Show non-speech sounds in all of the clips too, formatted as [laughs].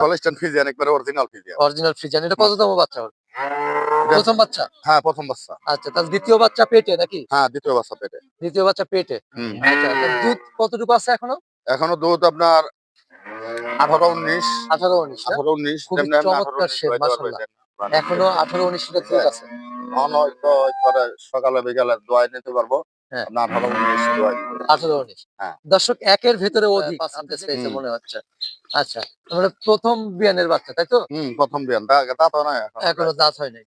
Holstein Friesian একবারে original Friesian original Friesian এটা কততম বাচ্চা ওর? প্রথম বাচ্চা? হ্যাঁ প্রথম বাচ্চা। আচ্ছা তাহলে দ্বিতীয় বাচ্চা পেটে নাকি? হ্যাঁ দ্বিতীয় বাচ্চা পেটে। দ্বিতীয় বাচ্চা পেটে? আচ্ছা দুধ কতটুকু আছে এখনও? এখনও দুধ আপনার আঠারো উনিশ। আঠারো উনিশ আঠারো উনিশ চমৎকার 18, 19 শেপ, মাশাআল্লাহ। যেন। এখনও আঠারো উনিশ লিটার দুধ আছে। সকালে বিকালে দোয়াই নিতে পারব। হ্যাঁ। আঠারো উনিশ। আঠারো উনিশ হ্যাঁ। দর্শক একের ভেতরে অধিক। হুম। মনে হচ্ছে। আচ্ছা মানে প্রথম বিয়ানের বাচ্চা তাই তো? হুম প্রথম বিয়ান। এখন দাঁত হয় নাই।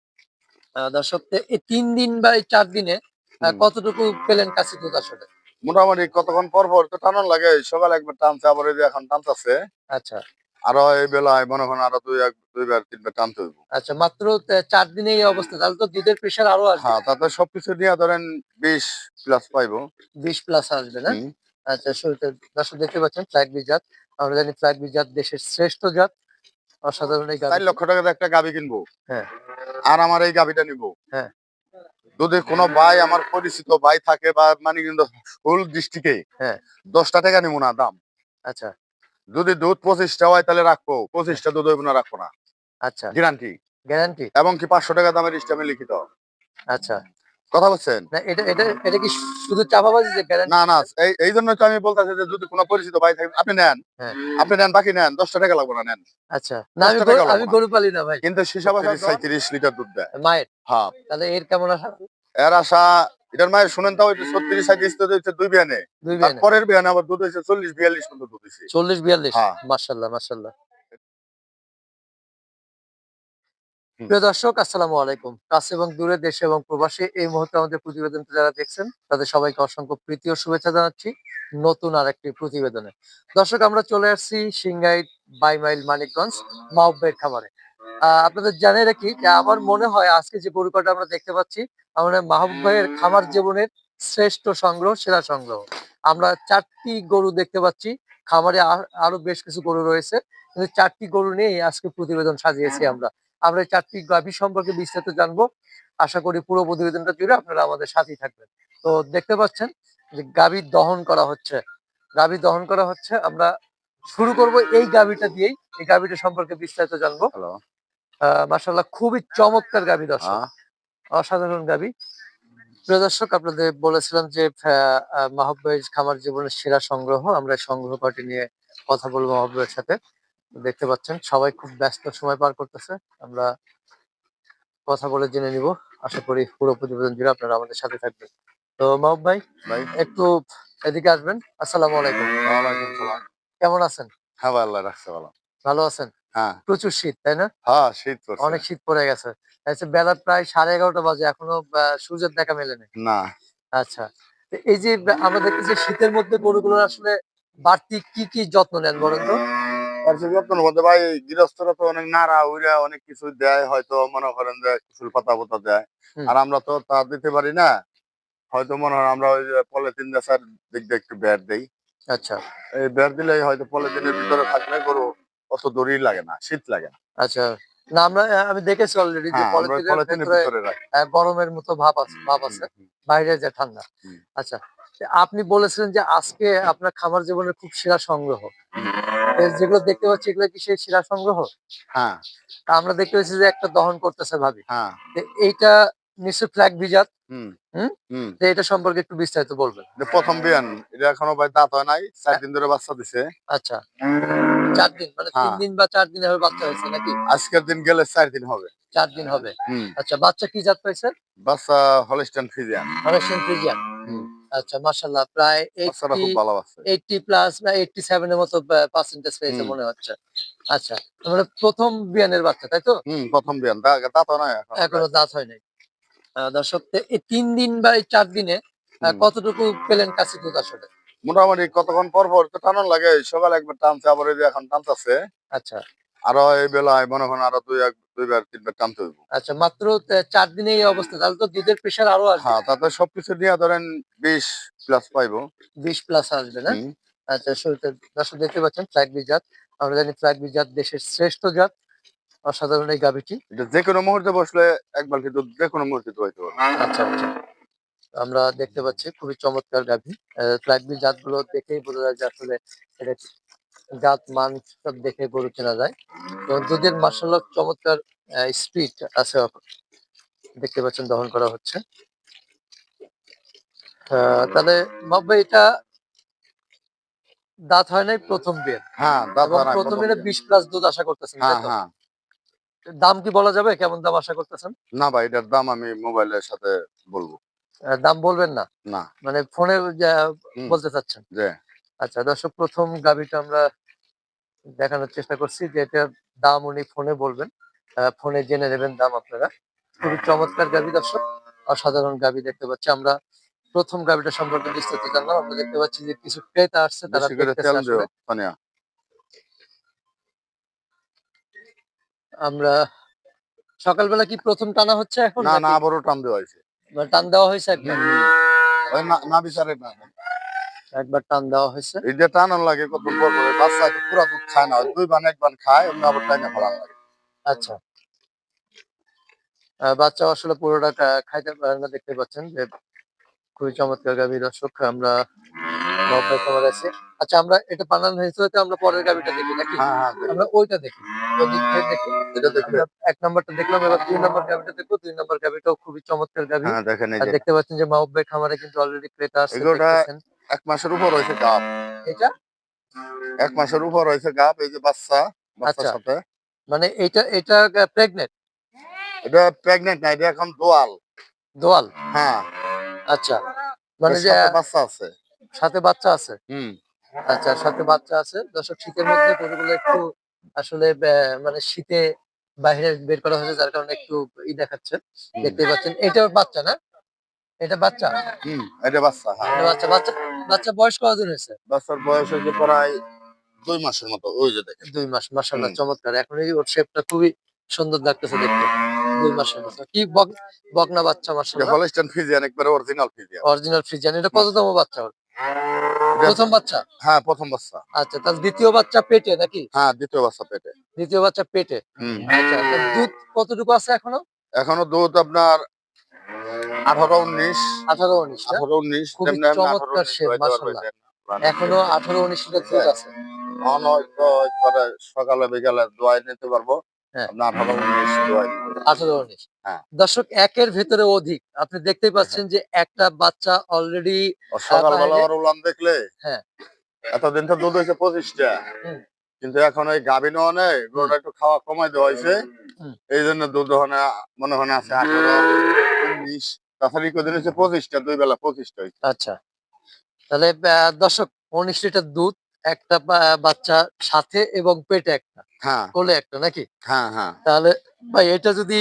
দর্শক এই তিন দিন বা এই চার দিনে কতটুকু পেলেন কাছে দুধ আসলে মোটামুটি কতক্ষণ পর পর তো টানান লাগে। সকালে একবার টানছে আবার এই যে এখন টানতেছে। আচ্ছা। আরও এই বেলায় মনে করেন আরও দুই এক দুইবার তিনবার টানতে হইব। আচ্ছা মাত্র চার দিনে এই অবস্থা। তাহলে তো দুধের প্রেশার আরও আছে হ্যাঁ তাতে সবকিছু নিয়ে ধরেন বিশ প্লাস পাইবো বিশ প্লাস আসবে না? আচ্ছা শুরুতে দর্শক দেখতে পাচ্ছেন ফ্ল্যাগ বি জাত। আমরা জানি ফ্ল্যাগ বি জাত দেশের শ্রেষ্ঠ জাত। অসাধারণ এই চার লক্ষ টাকাতে একটা গাবি কিনবো। হ্যাঁ। আর আমার এই গাবিটা নিবো। হ্যাঁ। যদি কোনো ভাই আমার পরিচিত ভাই থাকে বা মানে কিন্তু ফুল ডিস্ট্রিক্টে হ্যাঁ। দশটা টাকা নিবো না দাম। আচ্ছা। যদি দুধ পঁচিশটা হয় তাহলে রাখব। পঁচিশটা দুধ হইব না রাখব না। আচ্ছা। গ্যারান্টি গ্যারান্টি এবং কি পাঁচশো টাকা দামের স্টামে লিখিত। আচ্ছা। কথা বলছেন? না এটা এটা এটা কি শুধু চাপাবাজি যে না না এই এই জন্য তো আমি বলতেছি যে যদি কোনো পরিচিত ভাই থাকে আপনি নেন। হ্যাঁ। আপনি নেন বাকি নেন দশটা টাকা লাগবে না নেন। আচ্ছা। না আমি দশটা টাকা গরু- আমি গরু পালি না ভাই। কিন্তু সাঁত্রিশ লিটার দুধ দেয়। মায়ের? হ্যাঁ। তাহলে এর কেমন আশা? এর আশা এটার মায়ের শুনেন তাও ছত্রিশ সাঁত্রিশ তো হচ্ছে দুই বিয়ানে। পরের বিয়ানে। আবার দুধ হয়েছে চল্লিশ বিয়াল্লিশ পর্যন্ত দুধ হয়েছে চল্লিশ বিয়াল্লিশ। হ্যাঁ। মার্শাল্লাহ মার্শাল্লাহ প্রিয় দর্শক আসসালামু আলাইকুম। কাছে এবং দূরে দেশে এবং প্রবাসী এই মুহূর্তে আমাদের প্রতিবেদনটা যারা দেখছেন তাদের সবাইকে অসংখ্য প্রীতি ও শুভেচ্ছা জানাচ্ছি নতুন আর একটি প্রতিবেদনে। দর্শক আমরা চলে আসছি সিংগাইট বাই মাইল মানিকগঞ্জ মাহবের খামারে। আপনাদের জানিয়ে রাখি যে আমার মনে হয় আজকে যে গরু কটা আমরা দেখতে পাচ্ছি আমরা মাহবুব ভাইয়ের খামার জীবনের শ্রেষ্ঠ সংগ্রহ সেরা সংগ্রহ। আমরা চারটি গরু দেখতে পাচ্ছি খামারে আর- আরও বেশ কিছু গরু রয়েছে। কিন্তু চারটি গরু নিয়ে আজকে প্রতিবেদন সাজিয়েছি আমরা। আমরা এই চারটি গাভী সম্পর্কে বিস্তারিত জানব। আশা করি পুরো প্রতিবেদনটা জুড়ে আপনারা আমাদের সাথেই থাকবেন। তো দেখতে পাচ্ছেন যে গাভী দহন করা হচ্ছে। গাভী দহন করা হচ্ছে। আমরা শুরু করব এই গাভীটা দিয়েই। এই গাভীটা সম্পর্কে বিস্তারিত জানব। মাসাল্লাহ খুবই চমৎকার গাভী দর্শক। অসাধারণ গাবি প্রিয় দর্শক আপনাদের বলেছিলাম যে মাহবের খামার জীবনের সেরা সংগ্রহ। আমরা সংগ্রহ পার্টি নিয়ে কথা বলব মাহবের সাথে। দেখতে পাচ্ছেন সবাই খুব ব্যস্ত সময় পার করতেছে। আমরা কথা বলে জেনে নিব। আশা করি পুরো প্রতিবেদন জুড়ে আপনারা আমাদের সাথে থাকবেন। তো মাহব ভাই একটু এদিকে আসবেন। আসসালামু আলাইকুম। ওয়ালাইকুম সালাম। কেমন আছেন? হ্যাঁ আল্লাহ রাখছে ভালো। ভালো আছেন? হ্যাঁ। প্রচুর শীত তাই না? হ্যাঁ শীত অনেক শীত পড়ে গেছে। আচ্ছা, বেলা প্রায় সাড়ে এগারোটা বাজে এখনও সূর্যের দেখা মেলেনি না। আচ্ছা। তো এই যে আমরা দেখতেছি শীতের মধ্যে গরুগুলোর আসলে বাড়তি কি কি যত্ন নেন বলেন তো? আর মধ্যে ভাই গৃহস্থরা তো অনেক নাড়া উইরা অনেক কিছু দেয় হয়তো মনে করেন যে কিছু পাতা পাতা দেয় আর আমরা তো তা দিতে পারি না। হয়তো মনে হয় আমরা ওই যে পলিথিন দেশার দিক দিয়ে একটু দেই। আচ্ছা। এই দিলে হয়তো পলিথিনের ভিতরে থাকলে গরু অত দড়ি লাগে না শীত লাগে না। আচ্ছা। না আমরা আমি দেখেছি অলরেডি যে হ্যাঁ পলিথিনের পলিথিনের ভিতরে গরমের মতো ভাব আছে ভাব আছে বাইরে যে ঠান্ডা। আচ্ছা। আপনি বলেছিলেন যে আজকে আপনার খামার জীবনের খুব সেরা সংগ্রহ। যেগুলো দেখতে পাচ্ছি এগুলো কি সেই সেরা সংগ্রহ? হ্যাঁ। তা আমরা দেখতে পাচ্ছি যে একটা দহন করতেছে ভাবি। হ্যাঁ। এইটা নিশ্চয় ফ্ল্যাগ বিজাত? হুম। এটা সম্পর্কে একটু বিস্তারিত বলবেন। প্রথম বিয়ান। এটা এখনও ভাই দাঁত হয় নাই চার দিন ধরে বাচ্চা দিছে। আচ্ছা। চার দিন মানে তিন হ্যাঁ। দিন বা চার দিন হবে বাচ্চা হয়েছে নাকি? আজকের দিন গেলে চার দিন হবে। চার দিন হবে। আচ্ছা বাচ্চা কি জাত পাইছে বাচ্চা হলিস্টান ফিজিয়ান মালয়েশিয়ান ফ্রিজিয়ান। আচ্ছা মাশাআল্লাহ। প্রায় বাচ্চাটা খুব ভালো আছে। এইটটি প্লাস বা এইটটি সেভেন এর মতো পার্সেন্টেজ পেয়েছে মনে হচ্ছে। আচ্ছা মানে প্রথম বিয়ানের বাচ্চা তাই তো? হুম প্রথম বিয়ান। দাঁত হয় নাই এখন? দাঁত হয় নাই। দর্শক এই তিন দিন বা এই চার দিনে কতটুকু পেলেন কাছে দুধ আসলে মোটামুটি কতক্ষণ পর পর তো টানান লাগে। সকালে একবার টানছে আবার এই এখন টানতেছে। আচ্ছা। আরও এই বেলায় মনে করেন আরও দুই এক দুইবার তিনবার টানতে হইব। আচ্ছা মাত্র তে- চার দিনে এই অবস্থা। তাহলে তো দুধের প্রেশার আরও আসবে। হ্যাঁ সবকিছু নিয়ে ধরেন বিশ প্লাস পাইবো। বিশ প্লাস আসবে না? আচ্ছা শুরুতে দর্শক দেখতে পাচ্ছেন ফ্ল্যাগ জাত আমরা জানি ফ্ল্যাগ জাত দেশের শ্রেষ্ঠ জাত। অসাধারণ এই গাভিটি। এটা যে কোনো মুহূর্তে বসলে এক বালতি দুধ যে কোনো মুহূর্তে দোয়াইতে পারবে আচ্ছা আচ্ছা। আমরা দেখতে পাচ্ছি খুবই চমৎকার গাভী। জাতগুলো দেখেই বোঝা যায় যে আসলে এটা গাত মান সব দেখে গরু চেনা যায়। এবং দুধের মাসাল্লাহ চমৎকার স্পিড আছে দেখতে পাচ্ছেন দহন করা হচ্ছে। তাহলে বাবা এটা দাঁত হয় নাই প্রথম বিয়ে? হ্যাঁ দাঁত প্রথম বিয়ে। বিশ প্লাস দুধ আশা করতেছেন হ্যাঁ হ্যাঁ। দাম কি বলা যাবে? কেমন দাম আশা করতেছেন? না ভাই এটার দাম আমি মোবাইলের সাথে বলব। দাম বলবেন না? না। মানে ফোনে বলতে চাচ্ছেন? আচ্ছা দর্শক প্রথম গাবিটা আমরা দেখানোর চেষ্টা করছি যে এটার দাম উনি ফোনে বলবেন। ফোনে জেনে নেবেন দাম আপনারা। খুবই চমৎকার গাবি দর্শক অসাধারণ গাবি দেখতে পাচ্ছি আমরা। প্রথম গাবিটা সম্পর্কে বিস্তারিত জানলাম। আমরা দেখতে পাচ্ছি যে কিছু ক্রেতা আসছে তারা আমরা সকালবেলা কি প্রথম টানা হচ্ছে এখন না না? আবারও টান দেওয়া হয়েছে। মানে টান দেওয়া হয়েছে না না বিচারে না। একবার টান দেওয়া হয়েছে। এটা টানান লাগে কত পর পরে? বাচ্চা তো পুরা দুধ খায় না দুই বান এক বান খায় অন্য আবার টাইনে লাগে। আচ্ছা। বাচ্চা আসলে পুরোটা খাইতে পারে না দেখতে পাচ্ছেন যে খুবই চমৎকার গাভী দর্শক আমরা খাবার আছে। আচ্ছা আমরা এটা বানানো হয়েছে আমরা পরের গাভীটা দেখি নাকি? হ্যাঁ হ্যাঁ। আমরা ওইটা দেখি। এক নম্বরটা দেখলাম এবার দুই নম্বর গাভীটা দেখব। দুই নম্বর গাভীটাও খুবই চমৎকার গাভী। হ্যাঁ দেখতে পাচ্ছেন যে মাহবুব ভাই খামারে কিন্তু অলরেডি ক্রেতা দেখতেছেন। এক মাসের উপর হয়েছে গাপ এটা? এক মাসের উপর হয়েছে গাপ এই যে বাচ্চা বাচ্চার আচ্ছা। সাথে। মানে এটা এটা প্রেগনেন্ট এটা প্রেগনেন্ট না এটা এখন দোয়াল। দোয়াল? হ্যাঁ। আচ্ছা। মানে যে বাচ্চা আছে। সাথে বাচ্চা আছে? হুম। আচ্ছা সাথে বাচ্চা আছে। দর্শক শীতের মধ্যে গরুগুলো একটু আসলে মানে শীতে বাইরে বের করা হয়েছে যার কারণে একটু ই দেখাচ্ছে। দেখতে পাচ্ছেন এটা বাচ্চা না? এটা বাচ্চা? হুম এটা বাচ্চা হ্যাঁ। এটা বাচ্চা বাচ্চা? বাচ্চা বয়স কতদিন হয়েছে? বাচ্চার বয়স হয়েছে প্রায় দুই মাসের মতো ওই যে দেখেন। দুই মাস মাসাল্লাহ। চমৎকার। এখন এই ওর শেপটা খুবই সুন্দর লাগতেছে দেখতে। দুই মাসের মতো। কি বক বকনা বাচ্চা এটা মাসাল্লাহ হলস্টাইন ফিজিয়ান একবারে অরিজিনাল ফিজিয়ান। অরিজিনাল ফ্রিজিয়ান এটা কততম বাচ্চা ওর? প্রথম বাচ্চা? হ্যাঁ প্রথম বাচ্চা। আচ্ছা তার দ্বিতীয় বাচ্চা পেটে নাকি? হ্যাঁ দ্বিতীয় বাচ্চা পেটে। দ্বিতীয় বাচ্চা পেটে। আচ্ছা দুধ কতটুকু আছে এখনও? এখনও দুধ আপনার আঠারো উনিশ। আঠারো উনিশ আঠারো উনিশ খুবই চমৎকার শেপ, দোয়াইতে এখনও আঠারো উনিশ লিটার আছে। সকালে বিকালে দোয়াই নিতে পারব। হ্যাঁ। হ্যাঁ। দর্শক একের ভেতরে অধিক। আপনি দেখতে পাচ্ছেন যে একটা বাচ্চা অলরেডি সকালবেলা উলান দেখলে? হ্যাঁ। এতদিন তো দুধ হয়েছে পঁচিশটা। কিন্তু এখন ওই গাভিনও নেই গরুটা একটু খাওয়া কমাই দেওয়া হয়েছে। এই জন্য দুধ মনে হয় আছে আঠারো উনিশ। তাছাড়া কদিন হয়েছে পঁচিশটা দুই বেলা পঁচিশটা হয়েছে। আচ্ছা। তাহলে দর্শক উনিশ লিটার দুধ একটা বাচ্চা সাথে এবং পেটে একটা। হ্যাঁ। কোলে একটা নাকি? হ্যাঁ হ্যাঁ। তাহলে ভাই এটা যদি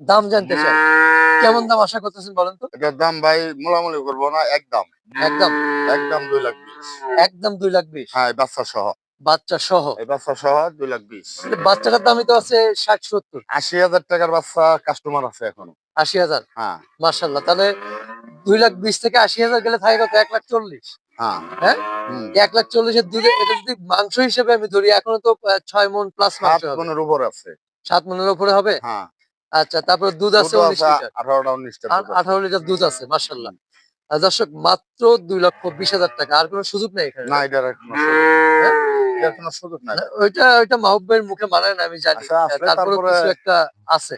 দাম জানতে চাই কেমন দাম আশা করতেছেন বলেন তো? এটার দাম ভাই মোলামুলি করব না একদম। একদম? একদম দুই লাখ বিশ। একদম দুই লাখ বিশ? হ্যাঁ বাচ্চা সহ বাচ্চা সহ বাচ্চা সহ দুই লাখ বিশ। বাচ্চাটার দামই তো আছে ষাট সত্তর। আশি হাজার টাকার বাচ্চা কাস্টমার আছে এখনও। আশি হাজার? হ্যাঁ। মার্শাল্লাহ তাহলে দুই লাখ বিশ থেকে আশি হাজার গেলে থাকে কত? এক লাখ চল্লিশ। হ্যাঁ। হ্যাঁ? এক লাখ চল্লিশের দুধে এটা যদি মাংস হিসেবে আমি ধরি এখনও তো ছয় মন প্লাস মনের উপর আছে। সাত মনের উপরে হবে? হ্যাঁ। আচ্ছা তারপর দুধ আছে উনিশ লিটার। আঠারো লিটার দুধ আছে মার্শাল্লাহ দর্শক মাত্র দুই লক্ষ বিশ হাজার টাকা। আর কোনো সুযোগ নেই এখানে না এটার সুযোগ- হ্যাঁ? এটার কোনো সুযোগ নাই। ওইটা ওইটা মাহবুবের মুখে মানায় না আমি জানি। আচ্ছা, তারপরে কিছু একটা আছে।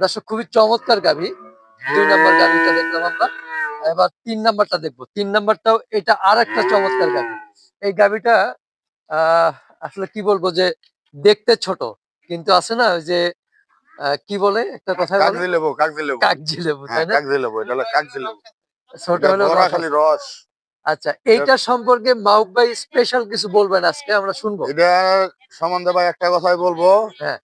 দর্শক খুবই চমৎকার গাভি। দুই নাম্বার গাভিটা দেখলাম আমরা। এবার তিন নাম্বারটা দেখব। তিন নাম্বারটাও এটা আর একটা চমৎকার গাভি। এই গাভিটা আসলে কি বলব যে দেখতে ছোট কিন্তু আছে না ওই যে কি বলে? একটা কথা কাগজি লেবু কাগজি লেবু। কাগজি লেবু হ্যাঁ তাই না? কাগজি লেবু এটা হলো কাগজি লেবু। ছোট এটা হলেও খালি রস। আচ্ছা এইটা সম্পর্কে মাহবুব ভাই স্পেশাল কিছু বলবেন আজকে আমরা শুনব। এটা সম্বন্ধে ভাই একটা কথাই বলব। হ্যাঁ।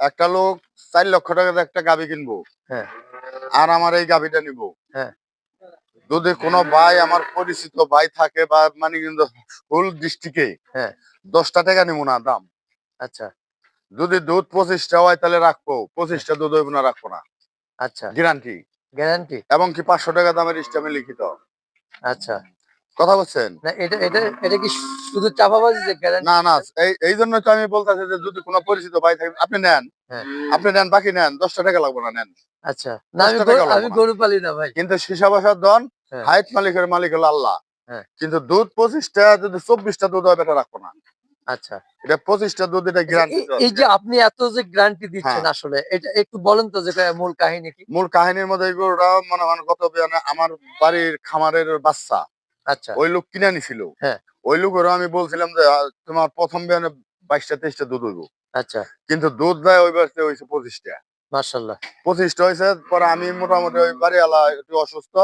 একটা লোক চার লক্ষ টাকার একটা গাবি কিনবো। হ্যাঁ। আর আমার এই গাবিটা নিব। হ্যাঁ। যদি কোনো ভাই আমার পরিচিত ভাই থাকে বা মানে কিন্তু ফুল ডিস্ট্রিক্টে হ্যাঁ। দশটা টাকা নিব না দাম। আচ্ছা। যদি দুধ পঁচিশটা হয় তাহলে রাখব। পঁচিশটা দুধ হইব না রাখব না। আচ্ছা। গ্যারান্টি গ্যারান্টি এবং কি পাঁচশো টাকা দামের স্টামে লিখিত। আচ্ছা। কথা বলছেন? না এটা এটা এটা কি শুধু চাপাবাজি যে না না এই এই জন্য তো আমি বলতেছি যে যদি কোনো পরিচিত ভাই থাকে আপনি নেন। হ্যাঁ। আপনি নেন বাকি নেন দশটা টাকা লাগবে না নেন। আচ্ছা। না আমি গরু- আমি লাগবে না। গরু পালি না ভাই। কিন্তু সীসা বসার দন হ্যাঁ। হাইট মালিকের মালিক হলো আল্লাহ। হ্যাঁ। কিন্তু দুধ পঁচিশটা যদি চব্বিশটা দুধ হয় বেটা রাখব না। আচ্ছা। এটা পঁচিশটা দুধ এটা গ্যারান্টি এই- যে আপনি এত যে গ্যারান্টি দিচ্ছেন। আসলে এটা একটু বলেন তো যে মূল কাহিনী কি? মূল কাহিনীর মধ্যে মনে হয় গত আমার বাড়ির খামারের বাচ্চা। আচ্ছা। ওই লোক কিনে নিছিল হ্যাঁ। ওই লোকেরও আমি বলছিলাম যে তোমার প্রথম বিয়ানে বাইশটা তেইশটা দুধ হইব। আচ্ছা। কিন্তু দুধ দেয় ওই বাড়িতে হয়েছে পঁচিশটা। মার্শাল্লাহ পঁচিশটা হয়েছে পরে আমি মোটামুটি ওই বাড়িওয়ালা একটু অসুস্থ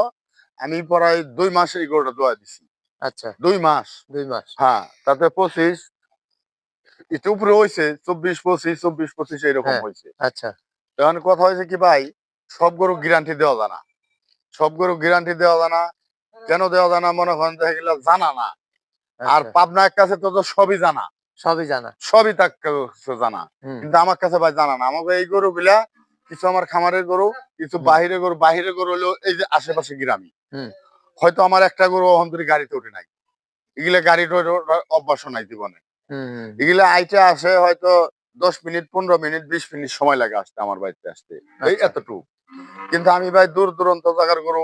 আমি প্রায় দুই মাস এই গরুটা দোয়া দিছি। আচ্ছা। দুই মাস। দুই মাস। হ্যাঁ তাতে পঁচিশ একটু উপরে হয়েছে চব্বিশ পঁচিশ চব্বিশ পঁচিশ এরকম হ্যাঁ। হয়েছে আচ্ছা। এখন কথা হয়েছে কি ভাই সব গরু গ্যারান্টি দেওয়া জানা সব গরু গ্যারান্টি দেওয়া জানা কেন দেওয়া জানা মনে করেন দেখা গেল জানা না? আর আচ্ছা, পাবনার কাছে তো তো সবই জানা। সবই জানা। সবই তার জানা। কিন্তু আমার কাছে ভাই জানা না। আমাকে এই গরু গুলা কিছু আমার খামারের গরু কিছু। বাহিরে গরু বাহিরে গরু হলো এই যে আশেপাশে গ্রামই হুম। হয়তো আমার একটা গরু অহন্তরি গাড়িতে ওঠে নাই। এগুলা ওঠার অভ্যাস নাই জীবনে। এগুলা আইতে আসে হয়তো দশ মিনিট পনেরো মিনিট বিশ মিনিট সময় লাগে আসতে আমার বাড়িতে আসতে। এই আচ্ছা। এতটুকু। কিন্তু আমি ভাই দূর দূরান্ত জায়গার গরু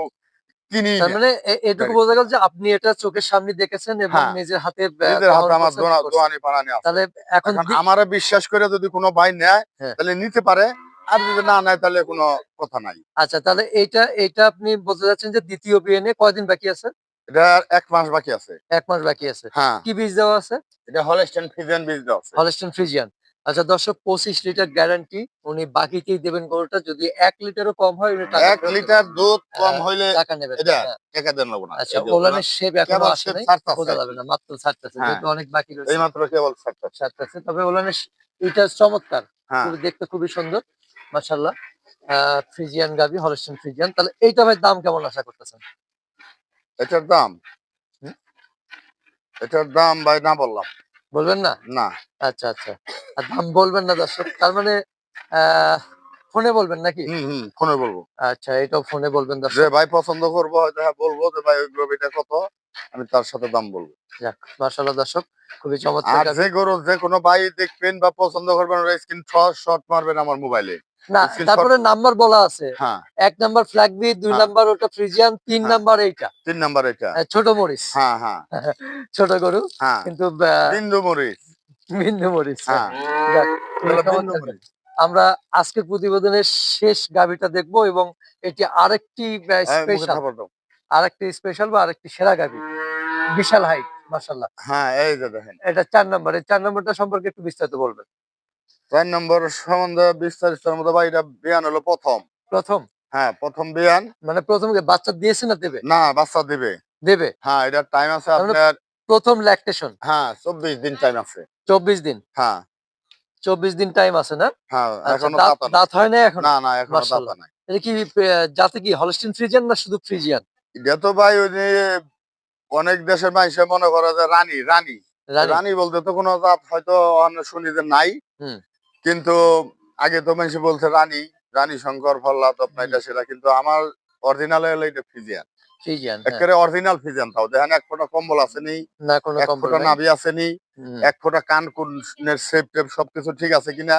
কিনি মানে এটুকু বোঝা গেল যে আপনি এটা চোখের সামনে দেখেছেন এবং হ্যাঁ। নিজের হাতে নিজের হাতে আমার করছেন, দোয়া- করছেন। দোয়ানি পানানি তাহলে এখন এখন আমারে বিশ্বাস করে যদি কোনো ভাই নেয় হ্যাঁ। তাহলে নিতে পারে। আর যদি না নেয় তাহলে কোনো কথা নাই। আচ্ছা তাহলে এইটা এইটা আপনি বলতে যাচ্ছেন যে দ্বিতীয় বিএনএ কয়দিন বাকি আছে? এটা এক মাস বাকি আছে। এক মাস বাকি আছে। হ্যাঁ। কি বীজ দেওয়া আছে? এটা হলস্টেন ফিজিয়ান বীজ দেওয়া আছে। হলস্টেন ফ্রিজিয়ান আচ্ছা দর্শক পঁচিশ লিটার গ্যারান্টি উনি বাকিতেই দেবেন গরুটা। যদি এক লিটারও কম হয় উনি টাকা এক লিটার দুধ কম হইলে টাকা নেবেন এটা হ্যাঁ, টাকা দেন নেব না। আচ্ছা ওলানের শেপ এখনও আসে নাই ছাড়তাছে। যাবে না মাত্র ছাড়তেছে হ্যাঁ। যেহেতু অনেক বাকি রয়েছে। এই মাত্র কেবল ছাড়তাছে। তবে ওলানের এটা চমৎকার। হ্যাঁ। দেখতে খুবই সুন্দর মাশাল্লাহ ফ্রিজিয়ান গাবি হলস্টেন ফ্রিজিয়ান তাহলে এইটা ভাই দাম কেমন আশা করতেছেন? এটার দাম? এটার দাম ভাই না বললাম। বলবেন না? না। আচ্ছা আচ্ছা। আর দাম বলবেন না দর্শক তার মানে আহ ফোনে বলবেন নাকি? হুম হুম ফোনে বলব। আচ্ছা এটাও ফোনে বলবেন যে দর্শক ভাই পছন্দ করব হয়তো হ্যাঁ বলব যে ভাই ওই গ্রবিটা কত আমি তার সাথে দাম বলব। যাক মাশাআল্লাহ দর্শক খুবই চমৎকার। আর যে গরু যে কোনো ভাই দেখবেন বা পছন্দ করবেন স্ক্রিন শট মারবেন আমার মোবাইলে না তারপরে নাম্বার বলা আছে। হ্যাঁ। এক নাম্বার ফ্ল্যাগ বি দুই হ্যাঁ। নাম্বার ওটা ফ্রিজিয়ান তিন হ্যাঁ। নাম্বার এইটা। তিন নাম্বার এটা ছোট মরিচ। হ্যাঁ হ্যাঁ। [laughs] ছোট গরু। কিন্তু বিন্দু মরিচ। বিন্দু মরিচ আমরা আজকের প্রতিবেদনের শেষ গাভিটা দেখব এবং এটি আরেকটি স্পেশাল আরেকটি স্পেশাল বা আরেকটি সেরা গাভি। বিশাল হাইট মাশাল্লাহ হ্যাঁ এই দেখেন। এটা চার নাম্বার। এই চার নাম্বারটা সম্পর্কে একটু বিস্তারিত বলবেন। চার নম্বর সম্বন্ধে বিস্তারিত মতো ভাই এটা বিয়ান হলো প্রথম। প্রথম? হ্যাঁ প্রথম বিয়ান। মানে প্রথম বাচ্চা দিয়েছে না দেবে? না বাচ্চা দিবে। দেবে? হ্যাঁ এটার টাইম আছে আপনার প্রথম ল্যাকটেশন হ্যাঁ চব্বিশ দিন টাইম আছে। চব্বিশ দিন? হ্যাঁ। চব্বিশ দিন টাইম আছে না? হ্যাঁ আচ্ছা, এখনও দাঁত হয় না এখন? না না এখনও এটা কি জাতে কি হলস্টিন ফ্রিজিয়ান না শুধু ফ্রিজিয়ান এটা তো ভাই ওই যে অনেক দেশের মানুষে মনে করে যে রানী রানী। রানী। বলতে তো কোনো জাত হয়তো শুনি যে নাই। কিন্তু আগে তো মানুষ বলছে রানী রানী শঙ্কর ফল্লা তো। এটা সেটা কিন্তু আমার অরিজিনাল হলো এটা ফিজিয়ান। একেবারে অরিজিনাল ফিজিয়ান তাও। দেখেন এক ফোঁটা কম্বল আসেনি না কোনো এক ফোঁটা নাভি আসেনি এক ফোঁটা কান কুনের শেপ টেপ সবকিছু ঠিক আছে কিনা?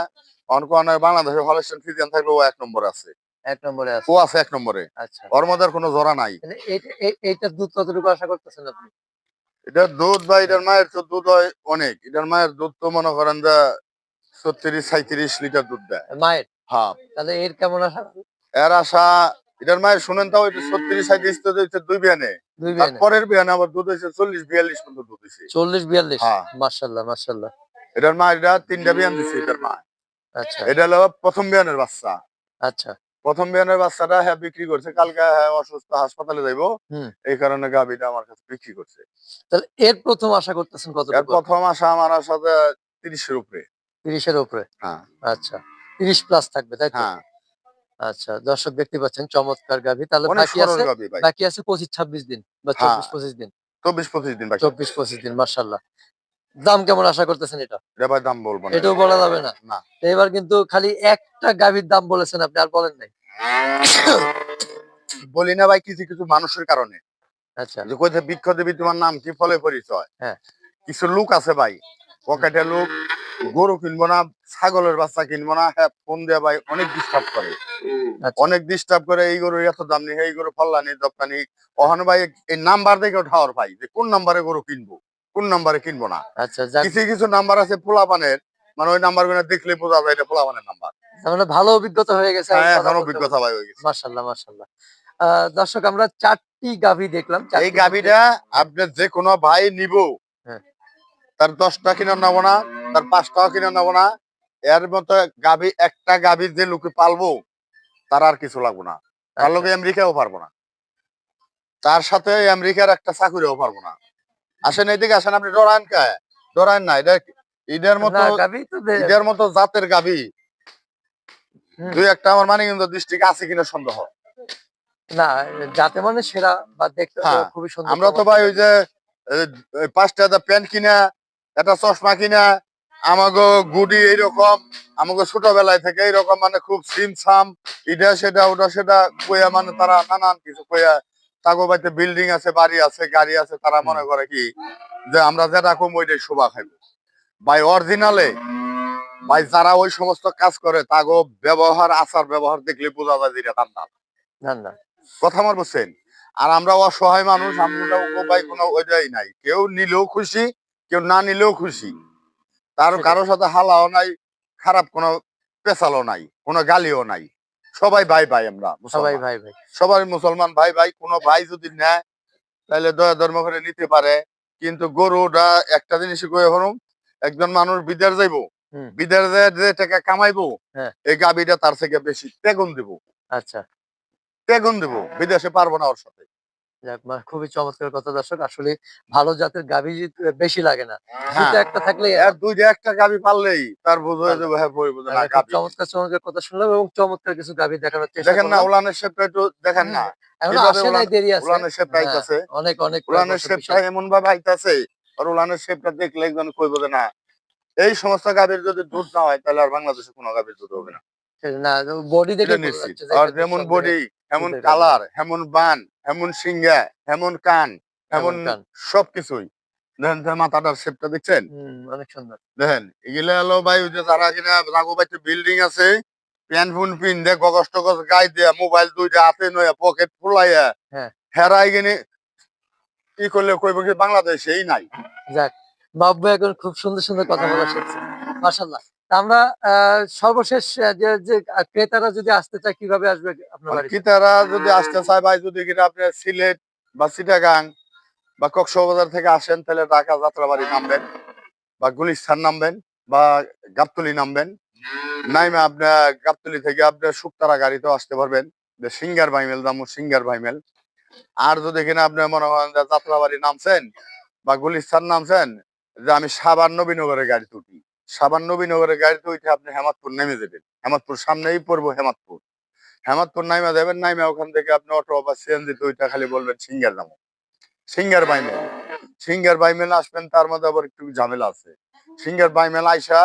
অনেক অনেক বাংলাদেশে হলেস্টেন ফিজিয়ান থাকলে ও এক নম্বরে আছে। এক নম্বরে আছে। ও আছে এক নম্বরে। আচ্ছা। ওর মধ্যে কোনো জোড়া নাই। মানে দুধ কতটুকু আশা করতেছেন আপনি? এটার দুধ বা এটার মায়ের তো দুধ হয় অনেক। এটার মায়ের দুধ তো মনে করেন যে ছত্রিশ সাঁত্রিশ লিটার দুধ দেয়। মায়ের? হ্যাঁ। তাহলে এর কেমন আশা? এর আশা এটার মায়ের শুনেন তাও এটা ছত্রিশ সাঁত্রিশ তো হচ্ছে দুই বিয়ানে। পরের বিয়ানে। আবার দুধ হয়েছে চল্লিশ বিয়াল্লিশ পর্যন্ত দুধ হয়েছে। চল্লিশ বিয়াল্লিশ? হ্যাঁ। মার্শাল্লাহ মার্শাল্লাহ এটার মা এটা তিনটা বিয়ান দিছে এটার মা। আচ্ছা। এটা হলো প্রথম বিয়ানের বাচ্চা। আচ্ছা। প্রথম বিয়ানের বাচ্চাটা হ্যাঁ বিক্রি করছে। কালকে হ্যাঁ অসুস্থ হাসপাতালে যাইবো। হুম। এই কারণে গাভিটা আমার কাছে বিক্রি করছে। তাহলে এর প্রথম আশা করতেছেন কতটুকু? প্রথম আশা আমার সাথে তিরিশের উপরে। তিরিশের উপরে? হ্যাঁ। আচ্ছা তিরিশ প্লাস থাকবে তাই হ্যাঁ। আচ্ছা দর্শক দেখতে পাচ্ছেন চমৎকার গাভী। তাহলে বাকি আছে বাকি আছে পঁচিশ ছাব্বিশ দিন বা হ্যাঁ। চব্বিশ পঁচিশ দিন। চব্বিশ পঁচিশ দিন চব্বিশ পঁচিশ দিন মার্শাল্লাহ দাম কেমন আশা করতেছেন এটা? দাম বলব না। এটাও বলা যাবে না। না। এবার কিন্তু খালি একটা গাভীর দাম বলেছেন আপনি আর বলেন নাই। বলি না ভাই কিছু কিছু মানুষের কারণে। আচ্ছা। যে বৃক্ষ দেবী তোমার নাম কি? ফলে পরিচয়। হ্যাঁ। কিছু লোক আছে ভাই পকেটে লোক গরু কিনবো না ছাগলের বাচ্চা কিনবো না হ্যাঁ ফোন দেয়া ভাই অনেক ডিস্টার্ব করে। আচ্ছা। অনেক ডিস্টার্ব করে এই গরু এত দাম নেই এই গরু ফল্লানি দপ্তানি ওখানে ভাই এই নাম্বার দেখে ঠাওয়ার ভাই যে কোন নাম্বারে গরু কিনবো কোন নাম্বারে কিনবো না। আচ্ছা কিছু কিছু নাম্বার আছে পোলাপানের মানে ওই নাম্বারগুলো দেখলে বোঝা যায় এটা পোলাপানের নাম্বার তার মানে ভালো অভিজ্ঞতা হয়ে গেছে। হ্যাঁ এখন অভিজ্ঞতা ভাই হয়ে গেছে। মাশাল্লাহ আহ, দর্শক আমরা চারটি গাভী দেখলাম এই গাভীটা গাভিটা আপনি যে কোনো ভাই নিব। তার দশটা কিনে নেব না তার পাঁচটাও কিনে নেব না। এর মতো গাভি একটা গাভি যে লোকে পালবো তার আর কিছু লাগবো না। তার আচ্ছা, লোকে আমেরিকাও পারব না। তার সাথে আমেরিকার একটা চাকুরিও পারব না। আসেন এইদিকে আসেন আপনি ডরান কে? ডরান না এটা ঈদের মতো ঈদের মতো জাতের গাভি। দুই একটা আমার মানে কিন্তু দৃষ্টিকে আছে কিনা সন্দেহ। না যাতে মানে সেরা বা দেখতে হ্যাঁ, খুবই সুন্দর আমরা তো ভাই ওই যে পাঁচটা প্যান্ট কিনা একটা চশমা কিনা আমাগো গুডি এইরকম আমাকে ছোটবেলায় থেকে এইরকম মানে খুব সিম সাম এটা সেটা ওটা সেটা কইয়া মানে তারা নানান কিছু কইয়া তাগো বাড়িতে বিল্ডিং আছে বাড়ি আছে গাড়ি আছে তারা মনে করে কি যে আমরা যেটা কম ওইটাই শোভা খাইব। ভাই অরিজিনালে ভাই যারা ওই সমস্ত কাজ করে তাগো ব্যবহার আচার ব্যবহার দেখলে বোঝা যায় যে এটা তার না না না। কথা আমার বুঝছেন আর আমরা অসহায় মানুষ আমরা ভাই কোনো ওইটাই নাই। কেউ নিলেও খুশি কেউ না নিলেও খুশি। তার। কারোর সাথে হালাও নাই খারাপ কোনো পেশালও নাই কোনো গালিও নাই। সবাই ভাই ভাই আমরা সবাই ভাই ভাই। সবাই মুসলমান ভাই ভাই কোনো ভাই যদি নেয় তাহলে দয়া ধর্ম করে নিতে পারে। কিন্তু গরুটা একটা জিনিস হরুম একজন মানুষ বিদেশ যাইব। বিদেশ যে টাকা কামাইবো হ্যাঁ। এই গাবিটা তার থেকে বেশি তেগুন দিব। আচ্ছা। তেগুন দিব বিদেশে পারব না ওর সাথে। খুবই চমৎকার কথা দর্শক। আসলে ভালো জাতের গাভী বেশি লাগে না। হ্যাঁ। একটা থাকলে দুইটা একটা গাবি পারলেই তার বোঝ যাবে হ্যাঁ গাবি চমৎকার চমৎকার কথা শুনলাম এবং চমৎকার কিছু গাভী দেখানোর চেষ্টা দেখেন না উলানের শেপটা একটু দেখেন না। এখনও আসে নাই দেরি আছে। উলানের শেপটা হ্যাঁ, আইতাছে। অনেক অনেক উলানের বছর শেপটা এমন ভাবে আইতাছে আর উলানের শেপটা দেখলে একজন কইব না এই সমস্ত গাভীর যদি দুধ না হয় তাহলে আর বাংলাদেশে কোনো গাভীর দুধ হবে না। না বডি দেখে আর যেমন বডি এমন কালার এমন বান এমন সিঙ্গা এমন কান এমন। সবকিছুই। দেখেন মাথাটার শেপটা দেখছেন? হুম, অনেক সুন্দর। দেখেন এগুলা হলো ভাই ওই যে যারা কিনা বিল্ডিং আছে প্যান ফুন পিন দে গগস টগস গাই দিয়া মোবাইল দুইটা হাতে নয়া পকেট ফুলাইয়া হ্যাঁ। হেরাই করলে কইব কি বাংলাদেশেই নাই। যাক বাবু এখন খুব সুন্দর সুন্দর কথা বলা শিখছে মাশাল্লাহ আমরা সর্বশেষ যে যে ক্রেতারা যদি আসতে চায়, কীভাবে আসবে আপনার কিতারা যদি আসতে চায়, ভাই, যদি কিনা আপনি সিলেট বা চিটাগাং বা কক্সবাজার থেকে আসেন, তাহলে ঢাকা যাত্রাবাড়ি নামবেন বা গুলিস্তান নামবেন বা গাবতলি নামবেন। নাইমে আপনার গাবতলি থেকে আপনার শুক্তারা গাড়িতেও আসতে পারবেন। যে সিঙ্গার ভাইমেল, দামু সিঙ্গার ভাইমেল। আর যদি কিনা আপনি মনে করেন যাত্রাবাড়ি নামছেন বা গুলিস্তান নামছেন, যে আমি সাবান নবীনগরের গাড়ি উঠি সাবান নবীনগরের গাড়িতে উঠে আপনি হেমাদপুর নেমে যাবেন। হেমাদপুর সামনেই পড়ব হেমাদপুর। হেমাদপুর নাইমা যাবেন, নাইমা ওখান থেকে আপনি অটো বা সিএনজি ওইটা খালি বলবেন, সিঙ্গার দামো সিঙ্গার বাইমেল। সিঙ্গার বাইমেল আসবেন, তার মধ্যে আবার একটু ঝামেলা আছে। সিঙ্গার বাইমেল আইসা,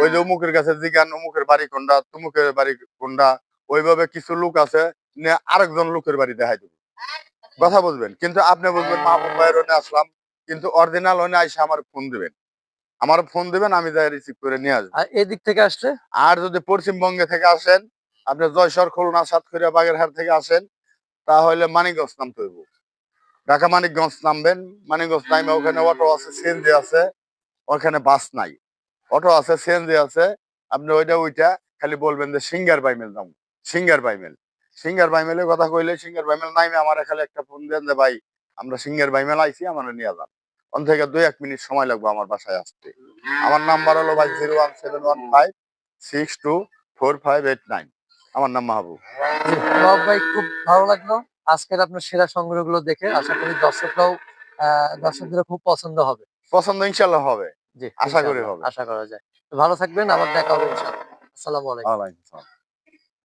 ওই যে অমুকের কাছে জিগান, অমুকের বাড়ি কোনটা তুমুকের বাড়ি কোনটা ওইভাবে কিছু লোক আছে আরেকজন লোকের বাড়ি দেখাই দেবে। কথা বুঝবেন? কিন্তু আপনি বুঝবেন, মাহবুব ভাইয়ের আসলাম, কিন্তু অরিজিনাল ওনে আইসা আমার ফোন দিবেন। আমার ফোন দিবেন আমি যাই রিসিভ করে নিয়ে আসব। আর এদিক থেকে আসলে আর যদি পশ্চিমবঙ্গে থেকে আসেন আপনি জয়সর খুলনা সাতক্ষীরা বাগেরহাট থেকে আসেন তাহলে মানিকগঞ্জ নামতে হইব। ঢাকা মানিকগঞ্জ নামবেন মানিকগঞ্জ নামে ওখানে অটো আছে সিএনজি আছে ওখানে বাস নাই। অটো আছে সিএনজি আছে আপনি ওইটা ওইটা খালি বলবেন যে সিঙ্গার বাইমেল নাম। সিঙ্গার বাইমেল সিঙ্গার বাইমেলের কথা কইলে সিঙ্গার বাইমেল নাইমে আমার খালি একটা ফোন দেন যে ভাই আমরা সিঙ্গার বাইমেল আইছি আমার নিয়ে যান। ওখান থেকে দুই এক মিনিট সময় লাগবে আমার বাসায় আসতে। আমার নাম্বার হলো ভাই zero one seven one five six two four five eight nine. আমার নাম মাহবুব। ভাই খুব ভালো লাগল। আজকের আপনার সেরা সংগ্রহগুলো দেখে আশা করি দর্শকরাও দর্শকদের খুব পছন্দ হবে। পছন্দ ইনশাল্লাহ হবে। জি আশা করি হবে। আশা করা যায়। ভালো থাকবেন আবার দেখা হবে ইনশাআল্লাহ। আসসালামু আলাইকুম।